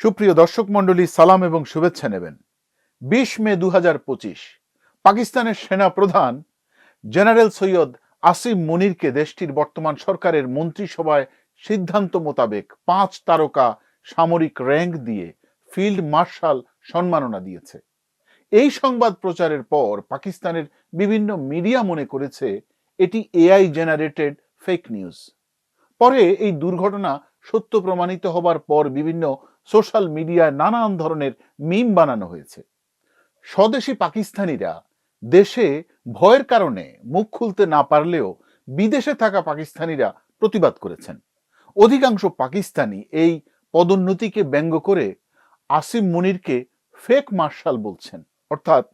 সুপ্রিয় দর্শক মণ্ডলী, সালাম এবং শুভেচ্ছা নেবেন। বিশ মে দু হাজার পঁচিশ, পাকিস্তানের সেনা প্রধান জেনারেল সৈয়দ আসিম মনিরকে দেশটির বর্তমান সরকারের মন্ত্রিসভায় সিদ্ধান্ত মোতাবেক পাঁচ তারকা সামরিক র্যাঙ্ক দিয়ে ফিল্ড মার্শাল সম্মাননা দিয়েছে। এই সংবাদ প্রচারের পর পাকিস্তানের বিভিন্ন মিডিয়া মনে করেছে, এটি এআই জেনারেটেড ফেক নিউজ। পরে এই দুর্ঘটনা সত্য প্রমাণিত হবার পর বিভিন্ন সোশ্যাল মিডিয়ায় নানান ধরনের মিম বানানো হয়েছে। স্বদেশী পাকিস্তানিরা দেশে ভয়ের কারণে মুখ খুলতে না পারলেও বিদেশে থাকা পাকিস্তানিরা প্রতিবাদ করেছেন। অধিকাংশ পাকিস্তানি এই পদোন্নতিকে ব্যঙ্গ করে আসিম মুনিরকে ফেক মার্শাল বলছেন। অর্থাৎ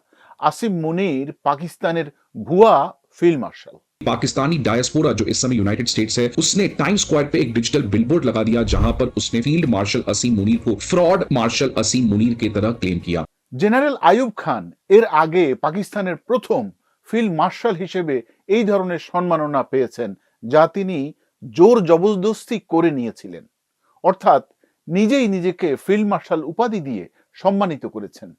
আসিম মুনির পাকিস্তানের ভুয়া ফিল্ড মার্শাল पाकिस्तानी डायस्पोरा जो इस समय यूनाइटेड स्टेट्स है उसने टाइम स्क्वायर पे एक डिजिटल बिलबोर्ड लगा दिया जहां पर उसने फील्ड मार्शल असीम मुनीर को फ्रॉड मार्शल असीम मुनीर की तरह क्लेम किया জেনারেল আয়ুব খান এর আগে পাকিস্তানের প্রথম ফিল্ড মার্শাল হিসেবে এই ধরনের সম্মাননা পেয়েছেন যা তিনি জোর জবরদস্তি করে নিয়েছিলেন অর্থাৎ নিজেই নিজেকে ফিল্ড মার্শাল উপাধি দিয়ে সম্মানিত করেছেন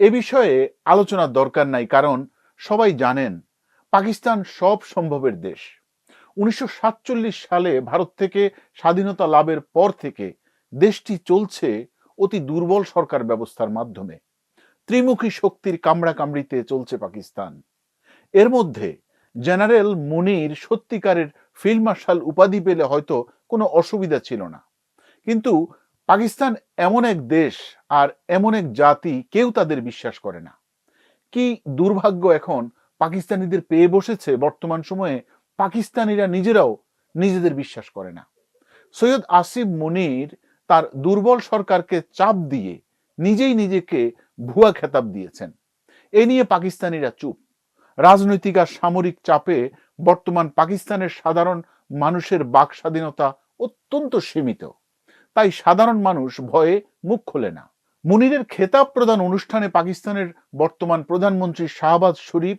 এ বিষয়ে আলোচনার দরকার নাই কারণ সবাই জানেন পাকিস্তান সব সম্ভবের দেশ। উনিশশো সাতচল্লিশ সালে ভারত থেকে স্বাধীনতা লাভের পর থেকে দেশটি চলছে অতি দুর্বল সরকার ব্যবস্থার মাধ্যমে। ত্রিমুখী শক্তির কামড়াকামড়িতে চলছে পাকিস্তান। এর মধ্যে জেনারেল মুনির সত্যিকারের ফিল্ড মার্শাল উপাধি পেলে হয়তো কোনো অসুবিধা ছিল না। কিন্তু পাকিস্তান এমন এক দেশ আর এমন এক জাতি কেউ তাদের বিশ্বাস করে না। কি দুর্ভাগ্য এখন পাকিস্তানিদের পেয়ে বসেছে বর্তমান সময়ে, পাকিস্তানিরা নিজেরাও নিজেদের বিশ্বাস করে না। সৈয়দ আসিফ মনির তার দুর্বল সরকারকে চাপ দিয়ে নিজেই নিজেকে ভুয়া খেতাব দিয়েছেন। এ নিয়ে পাকিস্তানিরা চুপ। রাজনৈতিক আর সামরিক চাপে বর্তমান পাকিস্তানের সাধারণ মানুষের বাক স্বাধীনতা অত্যন্ত সীমিত। তাই সাধারণ মানুষ ভয়ে মুখ খোলে না। মুনিরের খেতাব প্রদান অনুষ্ঠানে পাকিস্তানের বর্তমান প্রধানমন্ত্রী শাহবাজ শরীফ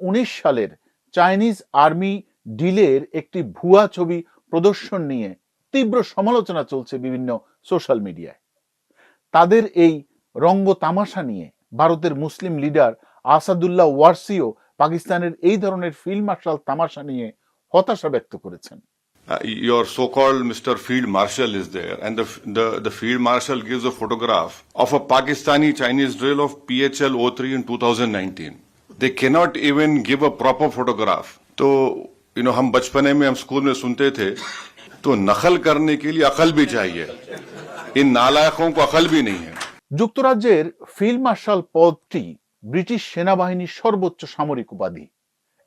উনিশ সালের চাইনিজ আর্মি ডিলের একটি ভুয়া ছবি প্রদর্শন নিয়ে তীব্র সমালোচনা চলছে বিভিন্ন সোশ্যাল মিডিয়ায় তাদের এই রঙ্গ তামাশা নিয়ে ভারতের মুসলিম লিডার আসাদুল্লাহ ওয়ারসিও পাকিস্তানের এই ধরনের ফিল্ড মার্শাল তামাশা নিয়ে হতাশা ব্যক্ত করেছেন Uh, your so-called Mr. Field Marshal is there, and the, the, the Field Marshal gives a photograph of a Pakistani-Chinese drill of PHL 03 in 2019. They cannot even give a proper photograph. तो you know हम बचपने में हम school में सुनते थे तो नकल करने के लिए अकल भी चाहिए इन नालायकों को अकल भी नहीं है যুক্তরাজ্যের ফিল্ড মার্শাল পদটি ব্রিটিশ সেনাবাহিনীর সর্বোচ্চ সামরিক উপাধি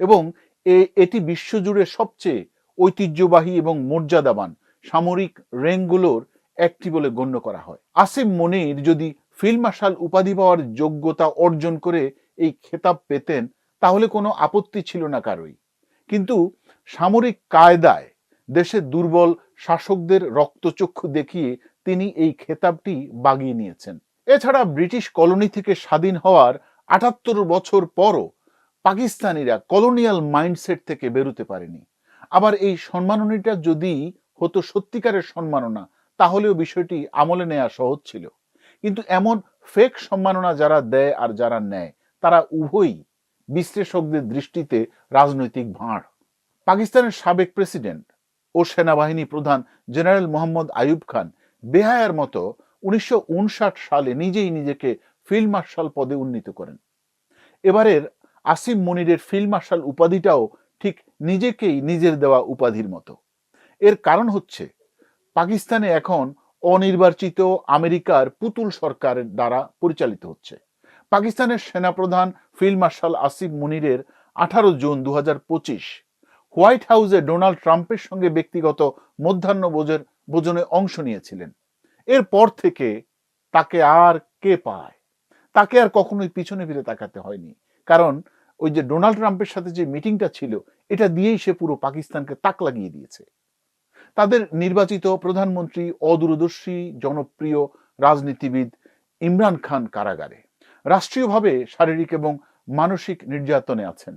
এবং এ- এটি বিশ্বজুড়ে সবচেয়ে ঐতিহ্যবাহী এবং মর্যাদাবান সামরিক র্যাঙ্কগুলোর একটি বলে গণ্য করা হয় আসিম মনির যদি ফিল্ড মার্শাল উপাধি পাওয়ার যোগ্যতা অর্জন করে এই খেতাব পেতেন, তাহলে কোনো আপত্তি ছিল না কারোই কিন্তু সামরিক কায়দায় দেশের দুর্বল শাসকদের রক্তচক্ষু দেখিয়ে তিনি এই খেতাবটি বাগিয়ে নিয়েছেন। এছাড়া ব্রিটিশ কলোনি থেকে স্বাধীন হওয়ার আটাত্তর বছর পরও পাকিস্তানিরা কলোনিয়াল মাইন্ডসেট থেকে বেরোতে পারেনি। আবার এই সম্মাননীটা যদি হতো সত্যিকারের সম্মাননা, তাহলেও বিষয়টি আমলে নেওয়া সহজ ছিল। কিন্তু এমন ফেক সম্মাননা যারা দেয় আর যারা নেয় তারা উভয়ই বিশ্লেষকদের দৃষ্টিতে রাজনৈতিক ভাঁড়। পাকিস্তানের সাবেক প্রেসিডেন্ট ও সেনাবাহিনী প্রধান জেনারেল মোহাম্মদ আয়ুব খান বেহায়ার মতো উনিশশো সালে নিজেই নিজেকে ফিল্ড মার্শাল পদে উন্নীত করেন। এবারের আসিম মনিরের ফিল্ড মার্শাল উপাধিটাও ঠিক নিজেকেই নিজের দেওয়া উপাধির মতো। এর কারণ হচ্ছে, পাকিস্তানে এখন অনির্বাচিত আমেরিকার পুতুল সরকারের দ্বারা পরিচালিত হচ্ছে। পাকিস্তানের সেনাপ্রধান ফিল্ড মার্শাল আসিফ মুনিরের আঠারো জুন দু হাজার পঁচিশ হোয়াইট হাউসে ডোনাল্ড ট্রাম্পের সঙ্গে ব্যক্তিগত মধ্যাহ্ন ভোজের ভোজনে অংশ নিয়েছিলেন। এরপর থেকে তাকে আর কে পায়? তাকে আর কখনোই পিছনে ফিরে তাকাতে হয়নি। কারণ ওই যে ডোনাল্ড ট্রাম্পের সাথে যে মিটিংটা ছিল, এটা দিয়েই সে পুরো পাকিস্তানকে তাক লাগিয়ে দিয়েছে। তাদের নির্বাচিত প্রধানমন্ত্রী অদূরদর্শী, জনপ্রিয় রাজনীতিবিদ ইমরান খান কারাগারে। রাষ্ট্রীয়ভাবে শারীরিক এবং মানসিক নির্যাতনে আছেন।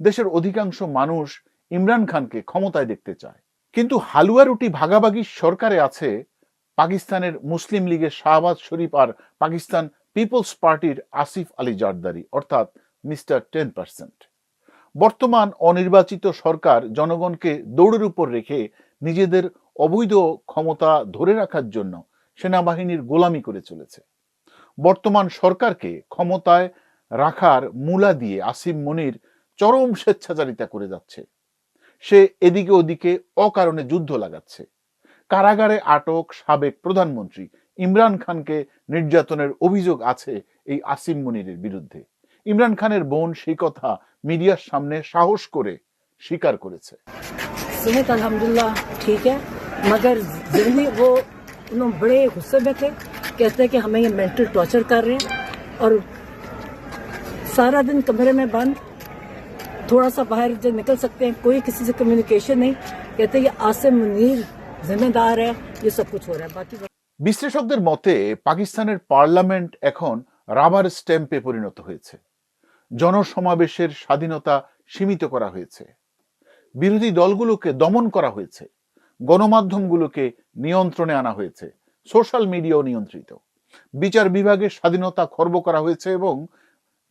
দেশের অধিকাংশ মানুষ ইমরান খানকে ক্ষমতায় দেখতে চায়। কিন্তু হালুয়া রুটি ভাগাভাগি সরকারে আছে পাকিস্তানের মুসলিম লীগের শাহবাজ শরীফ আর পাকিস্তান পিপলস পার্টির আসিফ আলী জারদারি, অর্থাৎ মিস্টার টেন পার্সেন্ট। বর্তমান অনির্বাচিত সরকার জনগণকে দৌড়ের উপর রেখে নিজেদের অবৈধ ক্ষমতা ধরে রাখার জন্য সেনাবাহিনীর গোলামি করে চলেছে। বর্তমান সরকারকে ক্ষমতায় রাখার মূলা দিয়ে আসিম মনির চরম স্বেচ্ছাচারিতা করে যাচ্ছে। সে এদিকে ওদিকে অকারণে যুদ্ধ লাগাচ্ছে। কারাগারে আটক সাবেক প্রধানমন্ত্রী ইমরান খানকে নির্যাতনের অভিযোগ আছে এই আসিম মনিরের বিরুদ্ধে। ইমরান খানের বোন সেই কথা মিডিয়ার সামনে সাহস করে স্বীকার করেছে। আলহামদুলিল্লাহ, ঠিক মগর বড়ে গুসে कहते हैं कि हमें ये मेंटल टॉर्चर कर रहे हैं और सारा दिन कमरे में बंद थोड़ा सा बाहर जो निकल सकते हैं कोई किसी से कम्युनिकेशन नहीं कहते हैं ये आसिम मुनीर जिम्मेदार है ये सब कुछ हो रहा है बाकी বিশ্লেষকদের মতে পাকিস্তানের পার্লামেন্ট এখন রাবার স্ট্যাম্পে পরিণত হয়েছে জনসমাবেশের স্বাধীনতা সীমিত করা হয়েছে বিরোধী দলগুলোকে দমন করা হয়েছে গণমাধ্যমগুলোকে নিয়ন্ত্রণে আনা হয়েছে সোশ্যাল মিডিয়াও নিয়ন্ত্রিত। বিচার বিভাগের স্বাধীনতা খর্ব করা হয়েছে এবং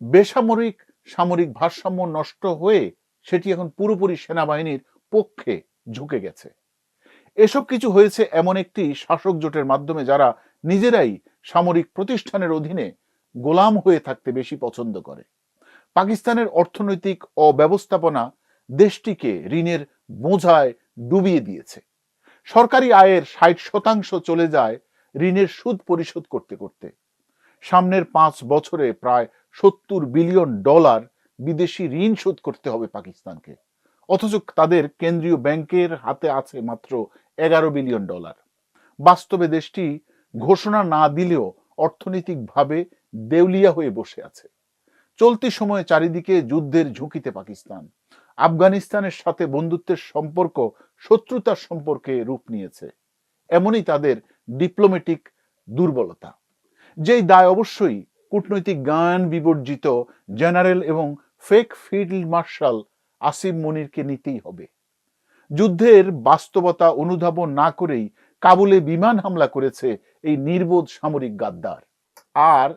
বেসামরিক সামরিক ভারসাম্য নষ্ট হয়ে সেটি এখন পুরোপুরি সেনাবাহিনীর পক্ষে ঝুঁকে গেছে। এসব কিছু হয়েছে এমন একটি শাসক জোটের মাধ্যমে যারা নিজেরাই সামরিক প্রতিষ্ঠানের অধীনে গোলাম হয়ে থাকতে বেশি পছন্দ করে। পাকিস্তানের অর্থনৈতিক অব্যবস্থাপনা দেশটিকে ঋণের বোঝায় ডুবিয়ে দিয়েছে। সরকারি আয়ের ষাট শতাংশ চলে যায় ঋণের সুদ পরিশোধ করতে করতে। সামনের পাঁচ বছরে প্রায় সত্তর বিলিয়ন ডলার বিদেশি ঋণ শোধ করতে হবে পাকিস্তানকে। অথচ তাদের কেন্দ্রীয় ব্যাংকের হাতে আছে মাত্র এগারো বিলিয়ন ডলার। বাস্তবে দেশটি ঘোষণা না দিলেও অর্থনৈতিকভাবে দেউলিয়া হয়ে বসে আছে। চলতি সময়ে চারিদিকে যুদ্ধের ঝুঁকিতে পাকিস্তান। আফগানিস্তানের সাথে বন্ধুত্বের সম্পর্ক, শত্রুতার সম্পর্কে রূপ নিয়েছে। এমনই তাদের ডিপ্লোম্যাটিক দুর্বলতা, যেই দায় অবশ্যই কূটনৈতিক গান বিবর্জিত জেনারেল এবং ফেক ফিল্ড মার্শাল আসিম মনিরকে নিতেই হবে। যুদ্ধের বাস্তবতা অনুধাবন না করেই কাবুলে বিমান হামলা করেছে এই নির্বোধ সামরিক গাদ্দার। আর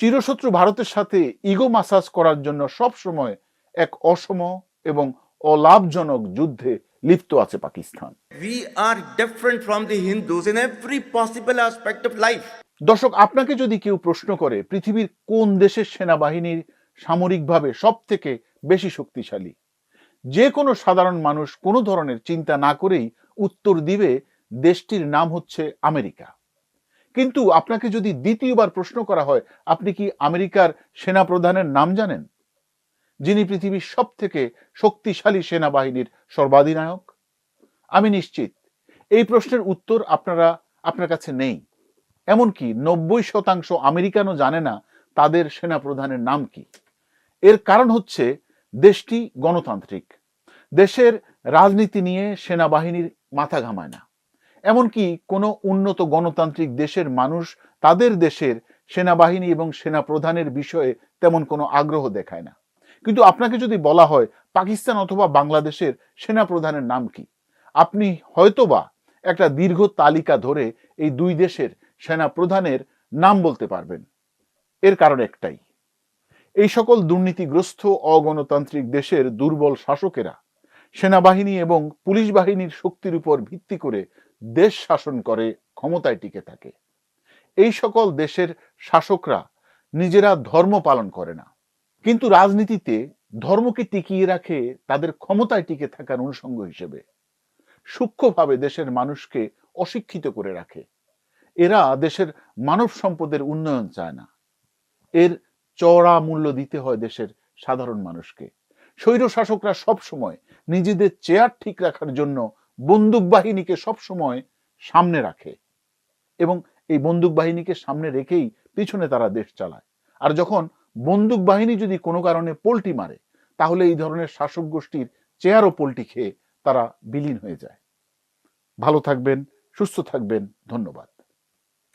চিরশত্রু ভারতের সাথে ইগো মাসাজ করার জন্য সব সময় এক অসম এবং অলাভজনক যুদ্ধে লিপ্ত আছে Pakistan. We are different from the Hindus in every possible aspect of life. দর্শক আপনাকে যদি কেউ প্রশ্ন করে পৃথিবীর কোন দেশের সেনাবাহিনীর সামরিকভাবে সব থেকে বেশি শক্তিশালী? যে কোনো সাধারণ মানুষ কোনো ধরনের চিন্তা না করেই উত্তর দিবে দেশটির নাম হচ্ছে আমেরিকা। কিন্তু আপনাকে যদি দ্বিতীয়বার প্রশ্ন করা হয় আপনি কি আমেরিকার সেনাপ্রধানের নাম জানেন? যিনি পৃথিবীর সব থেকে শক্তিশালী সেনাবাহিনীর সর্বাধিনায়ক? আমি নিশ্চিত এই প্রশ্নের উত্তর আপনারা, আপনার কাছে নেই। এমনকি নব্বই শতাংশ আমেরিকানও জানে না তাদের সেনাপ্রধানের নাম কি। এর কারণ হচ্ছে দেশটি গণতান্ত্রিক। দেশের রাজনীতি নিয়ে সেনাবাহিনীর মাথা ঘামায় না। এমনকি কোনো উন্নত গণতান্ত্রিক দেশের মানুষ তাদের দেশের সেনাবাহিনী এবং সেনাপ্রধানের বিষয়ে তেমন কোনো আগ্রহ দেখায় না। কিন্তু আপনাকে যদি বলা হয় পাকিস্তান অথবা বাংলাদেশের সেনাপ্রধানের নাম কি? আপনি হয়তোবা একটা দীর্ঘ তালিকা ধরে এই দুই দেশের সেনা প্রধানের নাম বলতে পারবেন। এর কারণ একটাই। এই সকল দুর্নীতিগ্রস্ত, অগণতান্ত্রিক দেশের দুর্বল শাসকেরা সেনাবাহিনী এবং পুলিশ বাহিনীর শক্তির উপর ভিত্তি করে দেশ শাসন করে, ক্ষমতায় টিকে থাকে। এই সকল দেশের শাসকরা নিজেরা ধর্ম পালন করে না। কিন্তু রাজনীতিতে ধর্মকে টিকিয়ে রাখে তাদের ক্ষমতায় টিকে থাকার অনুষঙ্গ হিসেবে। সূক্ষ্মভাবে দেশের মানুষকে অশিক্ষিত করে রাখে। এরা দেশের মানব সম্পদের উন্নয়ন চায় না। এর চড়া মূল্য দিতে হয় দেশের সাধারণ মানুষকে। স্বৈর শাসকরা সবসময় নিজেদের চেয়ার ঠিক রাখার জন্য বন্দুক বাহিনীকে সবসময় সামনে রাখে এবং এই বন্দুক বাহিনীকে সামনে রেখেই পিছনে তারা দেশ চালায়। আর যখন বন্দুক বাহিনী যদি কোনো কারণে পোল্টি মারে, তাহলে এই ধরনের শাসক গোষ্ঠীর চেয়ারও পোল্টি খেয়ে তারা বিলীন হয়ে যায়। ভালো থাকবেন, সুস্থ থাকবেন, ধন্যবাদ।